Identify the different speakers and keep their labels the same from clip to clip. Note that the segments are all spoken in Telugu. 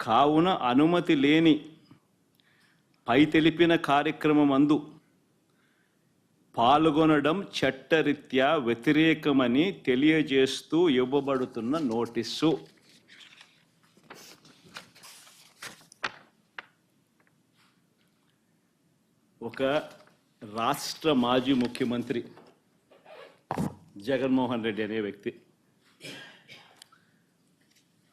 Speaker 1: కావున అనుమతి లేని పై తెలిపిన కార్యక్రమమందు పాల్గొనడం చట్టరీత్యా వ్యతిరేకమని తెలియజేస్తూ ఇవ్వబడుతున్న నోటీసు. ఒక రాష్ట్ర మాజీ ముఖ్యమంత్రి జగన్మోహన్ రెడ్డి అనే వ్యక్తి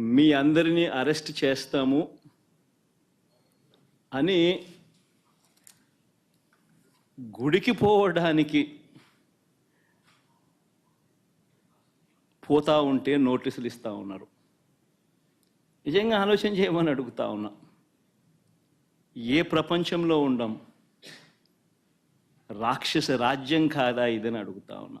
Speaker 1: మీ అందరినీ అరెస్ట్ చేస్తాము అని గుడికి పోవడానికి పోతా ఉంటే నోటీసులు ఇస్తూ ఉన్నారు. నిజంగా ఆలోచన చేయమని అడుగుతా ఉన్నా. ఏ ప్రపంచంలో ఉండం? రాక్షస రాజ్యం కాదా ఇదని అడుగుతా ఉన్నా.